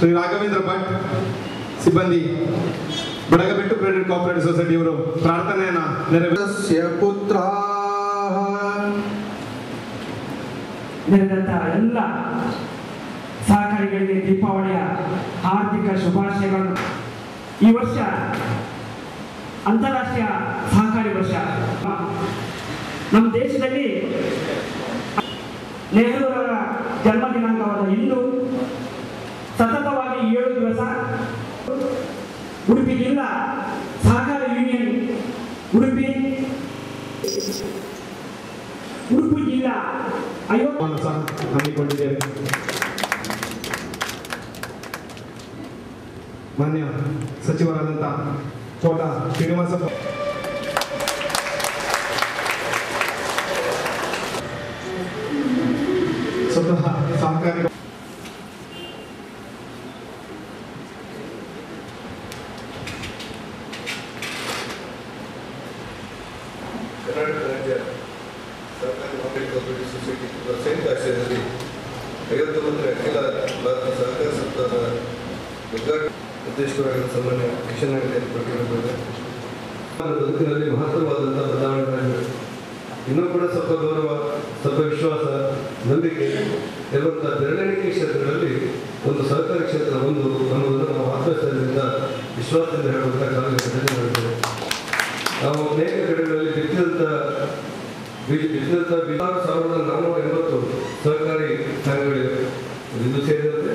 ಶ್ರೀ ರಾಘವೇಂದ್ರ ಭಟ್ ಸಿಬ್ಬಂದಿ Badagabettu credit cooperative ಸೊಸೈಟಿಯವರು ಪ್ರಾರ್ಥನೆಯನ್ನ ನೆರವೇರಿಸ್ಯ ಪುತ್ರ ನೆರೆದಂತಹ ಎಲ್ಲ ಸಹಕಾರಿಗಳಿಗೆ ದೀಪಾವಳಿಯ ಆರ್ಥಿಕ ಶುಭಾಶಯಗಳನ್ನು. ಈ ವರ್ಷ ಅಂತಾರಾಷ್ಟ್ರೀಯ ಸಹಕಾರಿ ವರ್ಷ. ನಮ್ಮ ದೇಶದಲ್ಲಿ ನೆಹರೂರವರ ಜನ್ಮ ದಿನಾಂಕವಾದ ಇಂದು ಏಳು ದಿವಸ ಉಡುಪಿ ಜಿಲ್ಲಾ ಸಹಕಾರ ಯೂನಿಯನ್ ಉಡುಪಿ. ಉಡುಪಿ ಜಿಲ್ಲಾ ಐವತ್ತು ಹಮ್ಮಿಕೊಂಡಿದ್ದೇವೆ. ಮಾನ್ಯ ಸಚಿವರಾದಂಥ ಕೋಟ ಶ್ರೀನಿವಾಸಪ್ಪ. ಕರ್ನಾಟಕ ರಾಜ್ಯ ಸರ್ಕಾರಿ ಸೊಸೈಟಿ ಅಖಿಲ ಭಾರತ ಸಹಕಾರ ಸಪ್ತಾಹದ ಉದ್ಘಾಟನೆ ಉದ್ದೇಶಕರಾಗಿರುವ ಸಾಮಾನ್ಯ ಕಿಶನ್ ಪ್ರಕರಣಗಳಿದೆ ನಮ್ಮ ಬದುಕಿನಲ್ಲಿ ಮಹತ್ವವಾದಂಥ ಬದಲಾವಣೆಗಳಾಗಿವೆ ಇನ್ನೂ ಕೂಡ ಸ್ವಲ್ಪ ಗೌರವ ಸ್ವಲ್ಪ ವಿಶ್ವಾಸ ನಂಬಿಕೆ, ಇರುವಂತಹ ಬೆರಳೆಣಿಕೆ ಕ್ಷೇತ್ರಗಳಲ್ಲಿ ಒಂದು ಕಡೆಗಳಲ್ಲಿ ಬಿತ್ತಿದಂಥ ಬೀಜ ಬಿಹಾರ ಸಾವಿರದ ನಾನೂರ ಎಂಬತ್ತು ಸಹಕಾರಿ ಸಂಘಗಳಿವೆ. ಇದು ಸೇರಿದಂತೆ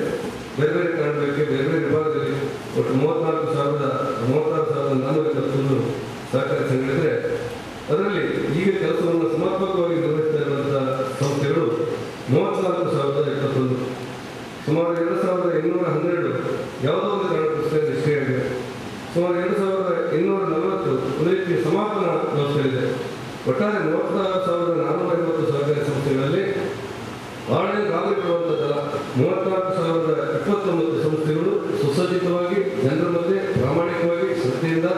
ಬೇರೆ ಬೇರೆ ಕಾರಣಗಳಿಗೆ ಬೇರೆ ಬೇರೆ ವಿಭಾಗದಲ್ಲಿ ಒಟ್ಟು ಮೂವತ್ನಾಲ್ಕು ಸಾವಿರದ ಮೂವತ್ತಾರು ಸಾವಿರದ ನಾನೂರ ಎಂಬತ್ತೊಂದು ಸಹಕಾರಿ ಸಂಘಗಳಿದೆ ಅದರಲ್ಲಿ ಈಗ ಕೆಲಸವನ್ನು ಸಮರ್ಪಕವಾಗಿ ನಿರ್ವಹಿಸ್ತಾ ಇರುವಂತಹ ಸಂಸ್ಥೆಗಳು ಮೂವತ್ನಾಲ್ಕು ಸಾವಿರದ ಎಪ್ಪತ್ತೊಂದು ಸುಮಾರು ಎರಡು ಸಾವಿರದ ಇನ್ನೂರ ಹನ್ನೆರಡು ಯಾವುದೋ ಒಂದು ಕಾರಣಕ್ಕೋಸ್ಕರ ನಿಷ್ಕ್ರಿಯ ಸುಮಾರು ಎರಡು ರೀತಿಯ ಸಮಾಪನ ವ್ಯವಸ್ಥೆಗಳಿದೆ ಒಟ್ಟಾರೆ ಮೂವತ್ತಾರು ಸಾವಿರದ ನಾನೂರ ಐವತ್ತು ಸಹಕಾರಿ ಸಂಸ್ಥೆಗಳಲ್ಲಿ ಆಡಳಿತ ನಾಗರಿಕರುವಂಥದ್ದಲ್ಲ ಮೂವತ್ತಾರು ಸಾವಿರದ ಇಪ್ಪತ್ತೊಂಬತ್ತು ಸಂಸ್ಥೆಗಳು ಸುಸಜ್ಜಿತವಾಗಿ, ಜನರ ಮಧ್ಯೆ ಪ್ರಾಮಾಣಿಕವಾಗಿ ಶ್ರದ್ಧೆಯಿಂದ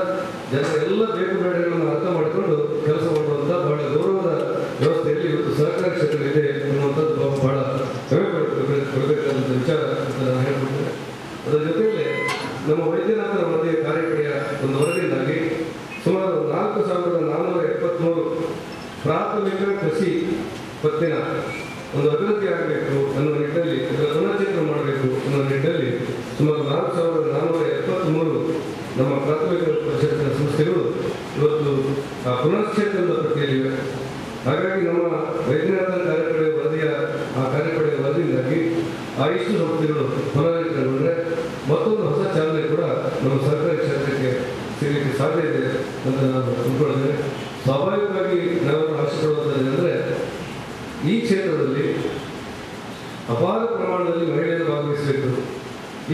ಜನರ ಎಲ್ಲ ಬೇಕು ಬೇಡಗಳನ್ನು ಅರ್ಥ ಮಾಡಿಕೊಂಡು ಕೆಲಸ ಮಾಡುವಂಥ ಬಹಳ ಗೌರವದ ವ್ಯವಸ್ಥೆಯಲ್ಲಿ ಇವತ್ತು ಸಹಕಾರಿ ಕ್ಷೇತ್ರ ಇದೆ ಅನ್ನುವಂಥದ್ದು ಬಹಳ ಪಡ್ಬೇಕು- ವಿಚಾರ ಅಂತ ನಾನು ಹೇಳ್ಬಿಡ್ತೇನೆ ಅದರ ಜೊತೆಯಲ್ಲಿ ನಮ್ಮ ವೈದ್ಯನಾಥರ ಮಧ್ಯೆ ಕಾರ್ಯಪಡೆಯ ಒಂದು ವರದಿಯಿಂದಾಗಿ ಸುಮಾರು ನಾಲ್ಕು ಸಾವಿರದ ನಾನ್ನೂರ ಎಪ್ಪತ್ತ್ಮೂರು ಪ್ರಾಥಮಿಕ ಕೃಷಿ ಪತ್ತಿನ ಒಂದು ಅಭಿವೃದ್ಧಿ ಆಗಬೇಕು ಅನ್ನುವ ನಿಟ್ಟಲ್ಲಿ ಅದರ ಪುನರ್ಚೇತನ ಮಾಡಬೇಕು ಅನ್ನುವ ನಿಟ್ಟಲ್ಲಿ ಸುಮಾರು ನಾಲ್ಕು ಸಾವಿರದ ನಾನ್ನೂರ ಎಪ್ಪತ್ತ್ಮೂರು ನಮ್ಮ ಪ್ರಾಥಮಿಕ ಕ್ಷೇತ್ರದ ಸಂಸ್ಥೆಗಳು ಇವತ್ತು, ಆ ಪುನಶ್ಚೇತನದ ಪಟ್ಟಿಯಲ್ಲಿವೆ ಹಾಗಾಗಿ ನಮ್ಮ ವೈಜ್ಞಾನಿಕ ಕಾರ್ಯಪಡೆಯ ವರದಿಯ, ಆ ಕಾರ್ಯಪಡೆಯ ವರದಿಯಿಂದಾಗಿ ಆ ಇಷ್ಟು ಸಂಸ್ಥೆಗಳು ಪುನರಾವರ್ತನೆಗೊಂಡ್ರೆ ಮತ್ತೊಂದು ಹೊಸ ಸಾಧ್ಯ ಇದೆ ಅಂತ ನಾನು ಅಂದ್ಕೊಳ್ತೇನೆ ಸ್ವಾಭಾವಿಕವಾಗಿ ನಾವು ಆಶಿಸುವುದೇನೆಂದರೆ ಈ ಕ್ಷೇತ್ರದಲ್ಲಿ ಅಪಾರ ಪ್ರಮಾಣದಲ್ಲಿ ಮಹಿಳೆಯರು ಭಾಗವಹಿಸಬೇಕು.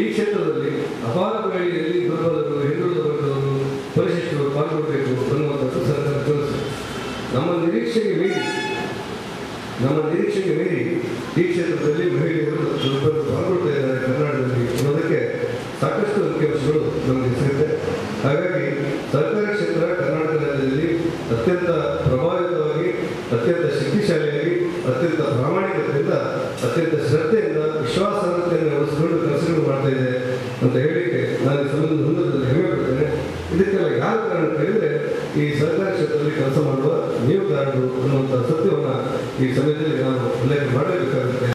ಈ ಕ್ಷೇತ್ರದಲ್ಲಿ ಅಪಾರ ಮಹಿಳೆಯಲ್ಲಿ ದುರ್ಬಲರು, ಹಿಂದುಳಿದ ವರ್ಗದವರು ಪರಿಶಿಷ್ಟರು ಪಾಲ್ಗೊಳ್ಳಬೇಕು ಅನ್ನುವಂಥದ್ದು ಸರ್ಕಾರ ಕನಸು ನಮ್ಮ ನಿರೀಕ್ಷೆಗೆ ಮೀರಿ, ನಮ್ಮ ನಿರೀಕ್ಷೆಗೆ ಮೀರಿ ಈ ಕ್ಷೇತ್ರದಲ್ಲಿ ಮಹಿಳೆಯರು ದುರ್ಬಲರು ಪಾಲ್ಗೊಳ್ತಾ ಇದ್ದಾರೆ ಕರ್ನಾಟಕದಲ್ಲಿ ಅನ್ನೋದಕ್ಕೆ ಸಾಕಷ್ಟು ಅಂಕಿಅಂಶಗಳು ನಮಗೆ ಸಿಗುತ್ತೆ ಹಾಗಾಗಿ ಸರ್ಕಾರಿ ಕ್ಷೇತ್ರ ಕರ್ನಾಟಕ ರಾಜ್ಯದಲ್ಲಿ ಅತ್ಯಂತ ಪ್ರಭಾವಿತವಾಗಿ ಅತ್ಯಂತ ಶಕ್ತಿಶಾಲಿಯಾಗಿ ಅತ್ಯಂತ ಪ್ರಾಮಾಣಿಕತೆಯಿಂದ, ಅತ್ಯಂತ ಶ್ರದ್ಧೆಯಿಂದ ವಿಶ್ವಾಸಾರ್ಹತೆಯನ್ನು ಉಳಿಸಿಕೊಂಡು ಕೆಲಸಗಳು ಮಾಡ್ತಾ ಇದೆ ಅಂತ ಹೇಳಿಕೆ ನಾನು ಈ ಸಂಬಂಧ ಸಂದರ್ಭದಲ್ಲಿ ಹೆಮ್ಮೆ ಪಡ್ತೇನೆ. ಇದಕ್ಕೆಲ್ಲ ಯಾವ ಕಾರಣ ಅಂತ ಈ ಸರ್ಕಾರಿ ಕ್ಷೇತ್ರದಲ್ಲಿ ಕೆಲಸ ಮಾಡುವ ನೀವು ಕಾರಣರು ಅನ್ನುವಂಥ ಸತ್ಯವನ್ನು ಈ ಸಮಯದಲ್ಲಿ ನಾನು ಉಲ್ಲೇಖ ಮಾಡಬೇಕಾಗುತ್ತೆ.